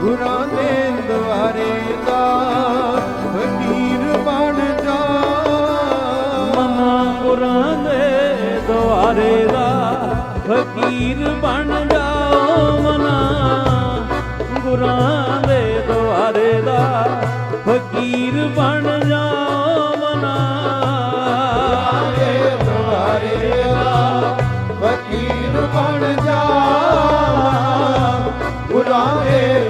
ਗੁਰਾਂ ਦੇ ਦੁਆਰੇ ਦਾ ਫਕੀਰ ਬਣ ਜਾ। ਮਨਾ ਗੁਰਾਂ ਦੇ ਦੁਆਰੇ ਦਾ ਫਕੀਰ ਬਣ ਜਾਓ ਮਨਾ ਗੁਰਾਂ ਦੇ ਦੁਆਰੇ ਦਾ ਫਕੀਰ ਬਣ ਜਾਓ ਮਨਾ ਦੇ ਦੁਆਰੇ ਦਾ ਫਕੀਰ ਬਣ ਜਾ। ਗੁਰਾਂ ਦੇ